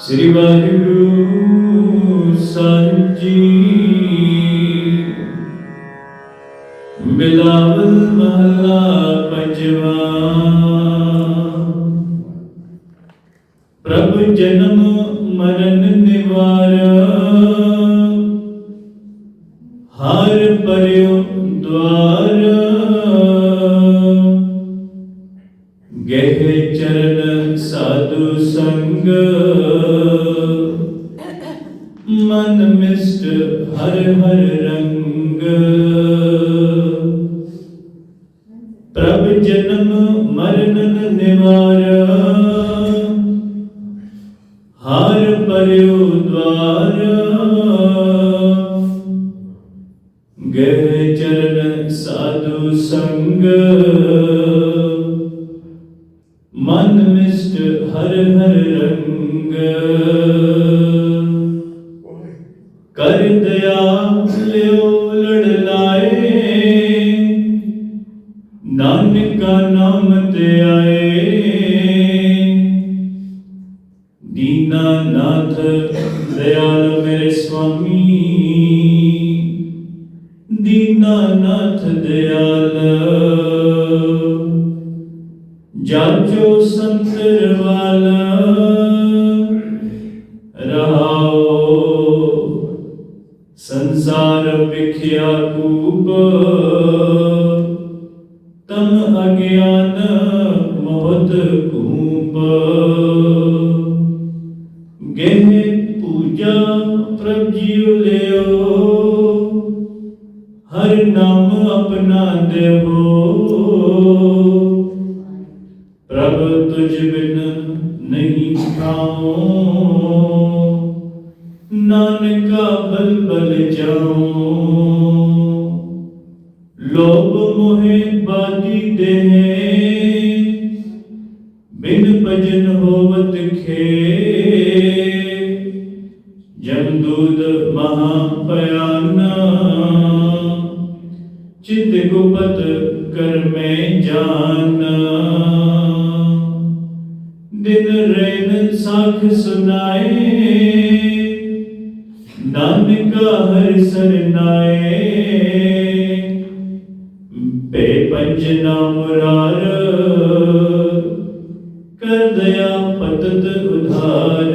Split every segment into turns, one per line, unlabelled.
ਸ੍ਰੀ ਵਾਹਿਗੁਰੂ ਸਾਹਿਬ ਜੀ। ਬਿਲਾਵਲ ਮਹਲਾ ਪੰਜਵਾ। ਪ੍ਰਭ ਜਨਮ ਮਰਨ ਨਿਵਾਰ। ਹਰ ਪਰਿਉ ਦਵਾਰ ਗਹਿ ਚਰਨ ਸਾਧੂ ਸੰਗ। ਮਨ ਮਿਸ਼ਟ ਹਰ ਹਰ ਰੰਗ। ਪ੍ਰਭ ਜਨਮ ਮਰਨ ਨਿਵਾਰ। ਹਰ ਪਰਿਉ ਦਵਾਰ। ਗਹਿ ਚਰਨ ਸਾਧੂ ਸੰਗ। ਹਰ ਹਰ ਰੰਗ। ਕਰ ਦਇਆ ਲਿਓ ਲੜ ਲਾਏ। ਨਾਨਕਾ ਨਾਮ ਤੇ ਆਏ। ਦੀਨਾ ਨਾਥ ਦਇਆਲ ਮੇਰੇ ਸੁਆਮੀ। ਦੀਨਾ ਨਾਥ ਦਇਆਲ ਜਾਚੋ ਸੰਤਰ ਵਾਲਾ ਰਹਾਓ। ਸੰਸਾਰ ਵਿਖਿਆ ਕੂਪ ਤਮ ਅਗਿਆਨ ਮੋਹਤ ਕੂਪ। ਗਹਿ ਪੂਜਾ ਪ੍ਰਭ ਜੀਉ ਲਿਓ, ਹਰ ਨਾਮ ਆਪਣਾ ਦੇਵੋ। ਤੁਝ ਬਿਨ ਨਹੀਂ ਖਾਉ ਨਾਨਕਾ ਬਲ ਬਲ ਜਾਉ। ਲੋਭ ਮੋਹਿ ਬਾਦੀ ਦੇ ਬਿਨ ਭਜਨ ਹੋਵਤ ਖੇ। ਜਮਦੂਤ ਮਹਾ ਭਿਆਨਾ। ਚਿਤ ਗੁਪਤ ਕਰਮੇ ਜਾਨਾ। ਦਿਨ ਰੈਨ ਸਾਖ ਸੁਨਾਏ, ਨਾਨਕਾ ਹਰਿ ਸਰਨਾਏ। ਬੇ ਨਾਮ ਮੁਰਾਰ ਕਰ ਦਇਆ ਪਤਤ ਉਧਾਰ।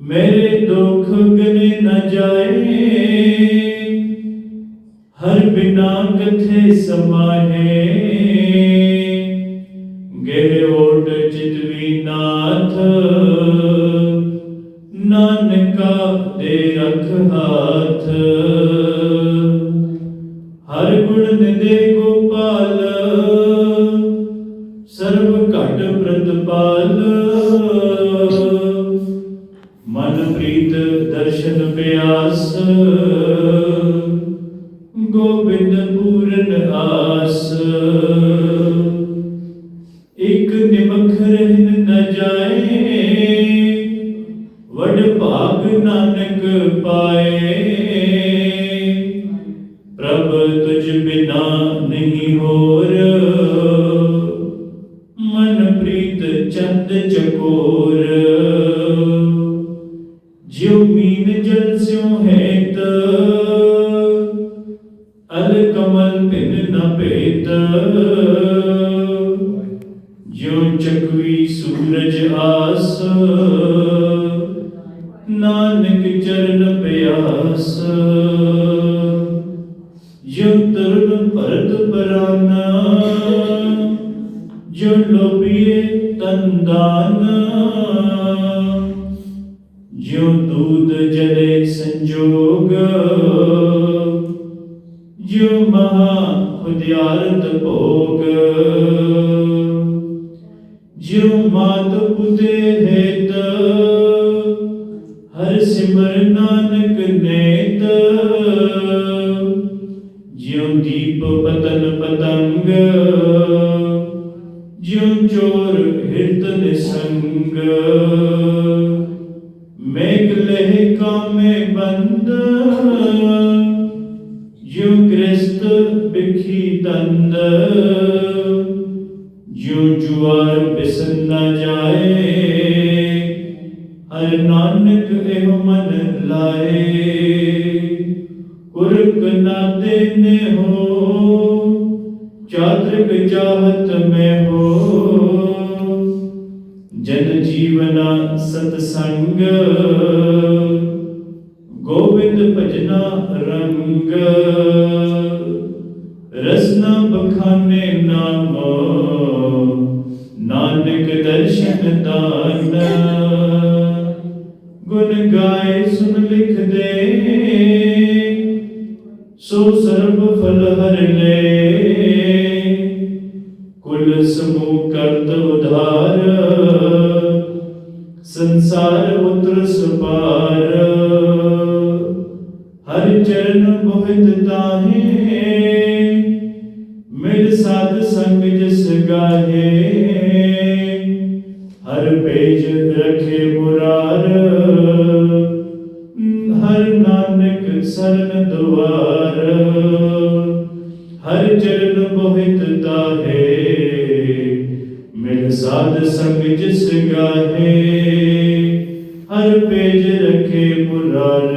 ਮੇਰੇ ਦੁੱਖ ਗਨੇ ਨਾ ਜਾਏ, ਹਰ ਬਿਨਾ ਕਥੇ ਸਮਾਏ ਦੇ ਪ੍ਰਭ ਬਿਨਾ ਨਹੀਂ ਹੋਰ। ਮਨ ਪ੍ਰੀਤ ਚੰਦ ਚਕੋਰ। ਜਿਉ ਮੀਨ ਜਲ ਸਿਉ ਹੈਤ। ਅਲ ਕਮਲ ਪਿਨ ਨ ਭੇਤ। ਜਿਉ ਚਕਵੀ ਸੂਰਜ ਆਸ। ਨਾਨਕ ਚਰਨ ਪਿਆਸ। ਜਿਉ ਤਰੁਣ ਭਰਤ ਪਰਾਨਾ ਜੋ ਲੋਭੀਏ ਤੰਦਾਨ ਜਿਉ ਦੂਧ ਜਲੇ ਸੰਜੋਗ। ਜਿਉ ਮਹਾ ਖੁਦਿਆਰਤ ਭੋਗ। ਜਿਉ ਮਾਤ ਪੁਤੇ ਹੇਤ। रंग ज्यो चोर हितन संग मेघ लहका में बंद। ज्यो कृस्त बिखी तंद। ज्यो जुआर बिसन न जाए। हर नानक एवं मन लाए। कुर्क न देने ਚਾਹਤ ਮੈਂ ਹੋ ਜਨ ਜੀਵਨਾ ਸਤ ਸੰਗ। ਗੋਬਿੰਦ ਭਜਨਾ ਰੰਗ। ਰਸਨਾ ਬਖਾਨੇ ਨਾਮ। ਨਾਨਕ ਦਰਸ਼ਨ ਦਾਨ। ਗੁਣ ਗਾਏ ਸੁਨ ਲਿਖ ਦੇ ਸੋ ਸਰਬ ਫਲ ਹਰ ਲੈ। ਸਮੂਹ ਕਰਤ ਉਧਾਰ, ਸੰਸਾਰ ਉਤਰ ਸੁਪਾਰ। ਹਰ ਚਰਨ ਮੋਹਿਤ ਤਾਹੇ, ਮਿਲ ਸਾਧ ਸੰਗ ਜਿਸ ਗਾਹੇ। ਹਰ ਪੇਜ ਰਖੇ ਸਾਧ ਜਿਸ ਗਾਹੇ ਹਰ ਪੇਜ ਰਖੇ ਮੁਰਾਰ